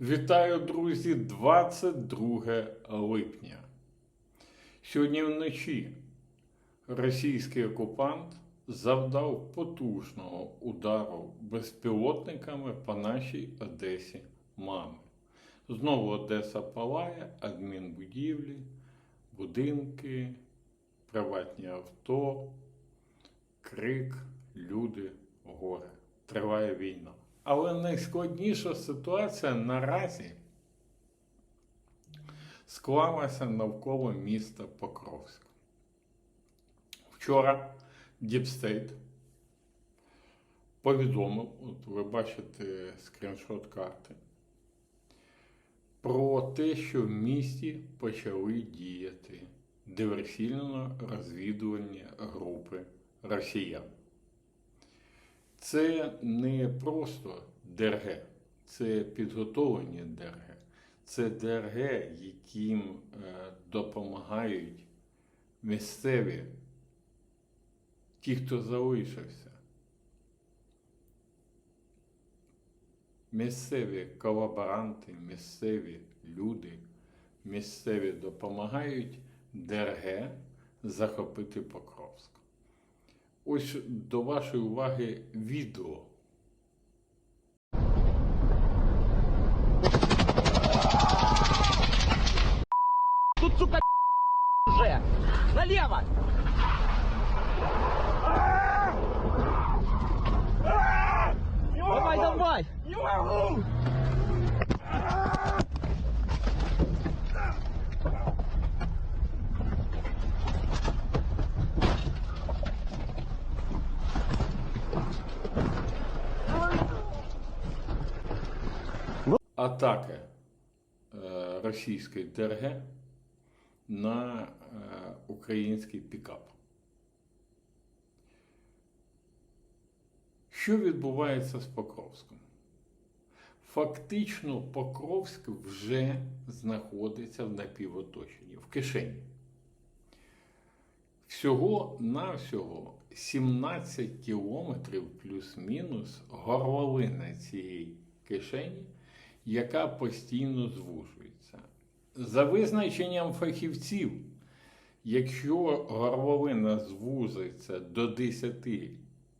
Вітаю, друзі, 22 липня. Сьогодні вночі російський окупант завдав потужного удару безпілотниками по нашій Одесі мами. Знову Одеса палає, адмінбудівлі, будинки, приватні авто, крик, люди, горе. Триває війна. Але найскладніша ситуація наразі склалася навколо міста Покровськ. Вчора Діпстейт повідомив, от ви бачите скріншот карти, про те, що в місті почали діяти диверсійно-розвідувальні групи росіян. Це не просто ДРГ, це підготовлені ДРГ, це ДРГ, яким е, допомагають місцеві, ті, хто залишився. Місцеві колаборанти, місцеві люди, місцеві допомагають ДРГ захопити Покровськ. Ось до вашої уваги відео. Атаки е, російської ДРГ на е, український пікап. Що відбувається з Покровськом? Фактично, Покровськ вже знаходиться в напівоточенні, в кишені. Всього навсього 17 кілометрів плюс-мінус горловина цієї кишені, яка постійно звужується. За визначенням фахівців, якщо горловина звузиться до 10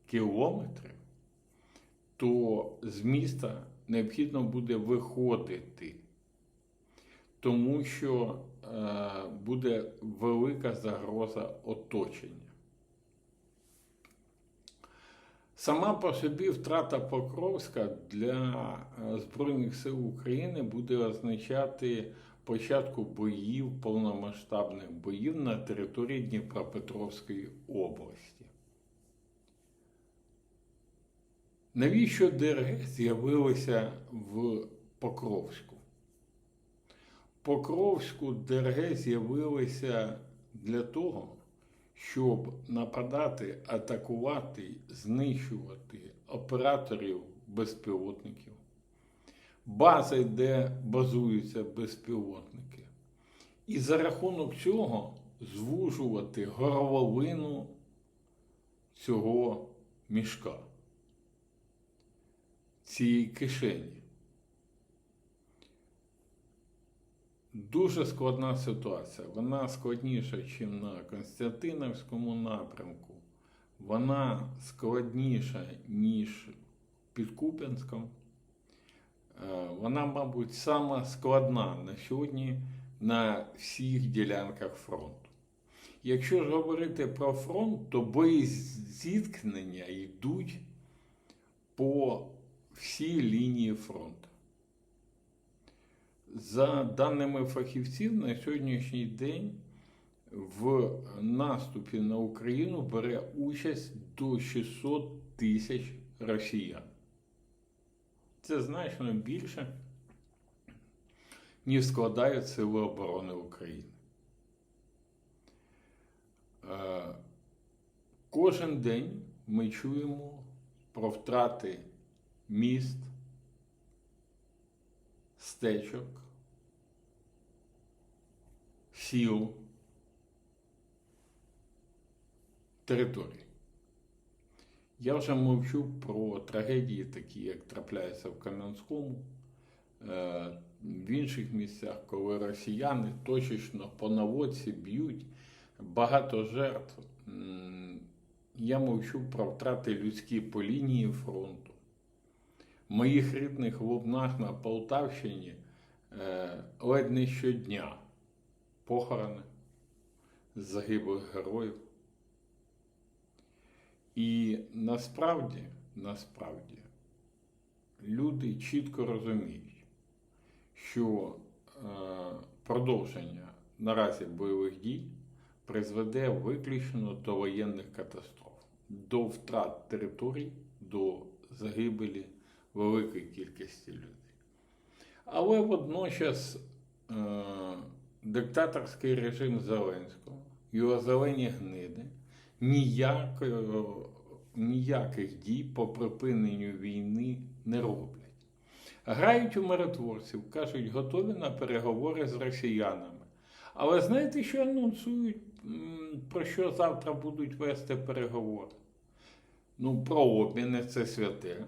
кілометрів, то з міста необхідно буде виходити, тому що е, буде велика загроза оточення. Сама по собі втрата Покровська для е, Збройних сил України буде означати початку боїв, повномасштабних боїв на території Дніпропетровської області. Навіщо ДРГ з'явилися в Покровську? Покровську ДРГ з'явилися для того, щоб нападати, атакувати, знищувати операторів безпілотників, бази, де базуються безпілотники, і за рахунок цього звужувати горловину цього мішка, цієї кишені. Дуже складна ситуація. Вона складніша, ніж на Константинівському напрямку. Вона складніша, ніж під Куп'янськом. Е, Вона, мабуть, сама складна на сьогодні на всіх ділянках фронту. Якщо ж говорити про фронт, то бої зіткнення йдуть по всій лінії фронту. За даними фахівців, на сьогоднішній день в наступі на Україну бере участь до 600 тисяч росіян. Це значно більше, ніж складають Сили оборони України. Е, Кожен день ми чуємо про втрати міст, стечок, сіл, територій. Я вже мовчу про трагедії, такі як трапляються в Кам'янському, е, в інших місцях, коли росіяни точечно по наводці б'ють багато жертв. Я мовчу про втрати людські по лінії фронту. Моїх рідних лубнах на Полтавщині е, ледь не щодня похорони загиблих героїв. І насправді, насправді, люди чітко розуміють, що е, продовження наразі бойових дій призведе виключно до воєнних катастроф, до втрат територій, до загибелі великої кількості людей. Але водночас е, диктаторський режим Зеленського, його зелені гниди ніякого, ніяких дій по припиненню війни не роблять. Грають у миротворців, кажуть, готові на переговори з росіянами. Але знаєте, що анонсують, про що завтра будуть вести переговори? Ну, про обміни це святе.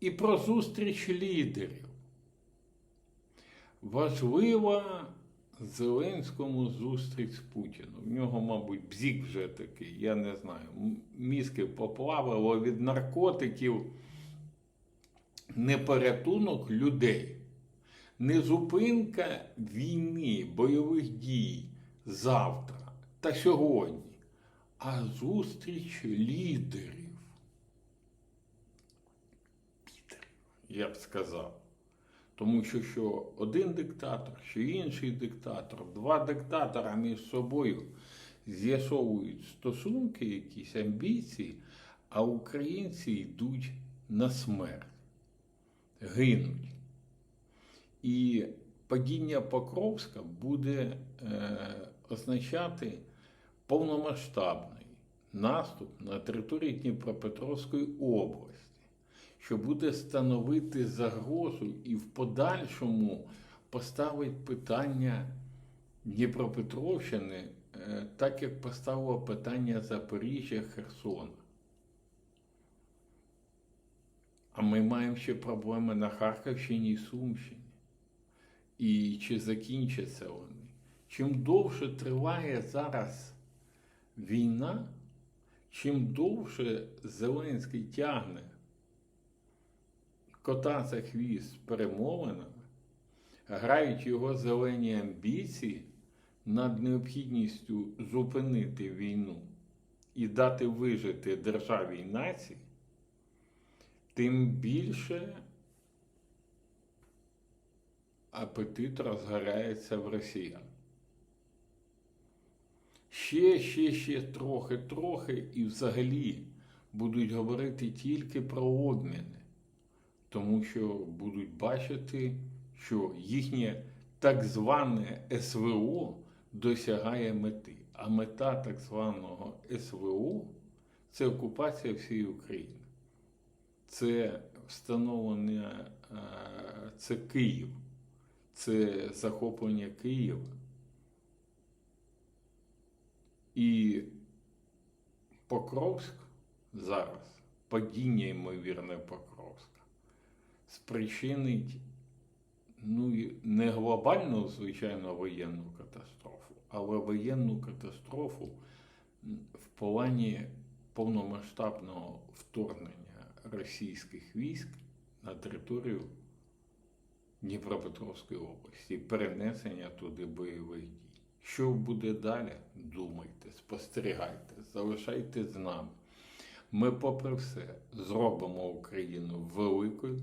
І про зустріч лідерів. Важлива Зеленському зустріч з Путіном. В нього, мабуть, бзік вже такий, я не знаю. Мізки поплавило від наркотиків. Не порятунок людей, не зупинка війни, бойових дій завтра та сьогодні, а зустріч лідерів. Лідерів, я б сказав. Тому що, що один диктатор, що інший диктатор, два диктатора між собою з'ясовують стосунки, якісь амбіції, а українці йдуть на смерть, гинуть. І падіння Покровська буде е, означати повномасштабний наступ на території Дніпропетровської області що буде становити загрозу і в подальшому поставить питання Дніпропетровщини, е, так як поставило питання Запоріжжя, Херсона. А ми маємо ще проблеми на Харківщині і Сумщині. І чи закінчаться вони? Чим довше триває зараз війна, чим довше Зеленський тягне кота за хвіст перемовинами, грають його зелені амбіції над необхідністю зупинити війну і дати вижити державі і нації, тим більше апетит розгорається в росіян. Ще, ще, ще трохи, трохи, і взагалі будуть говорити тільки про обміни тому що будуть бачити, що їхнє так зване СВО досягає мети. А мета так званого СВО це окупація всієї України. Це встановлення, е, це Київ, це захоплення Києва. І Покровськ зараз, падіння ймовірне Покровська спричинить ну, не глобальну, звичайно, воєнну катастрофу, але воєнну катастрофу в плані повномасштабного вторгнення російських військ на територію Дніпропетровської області, перенесення туди бойових дій. Що буде далі? Думайте, спостерігайте, залишайтесь з нами. Ми, попри все, зробимо Україну великою,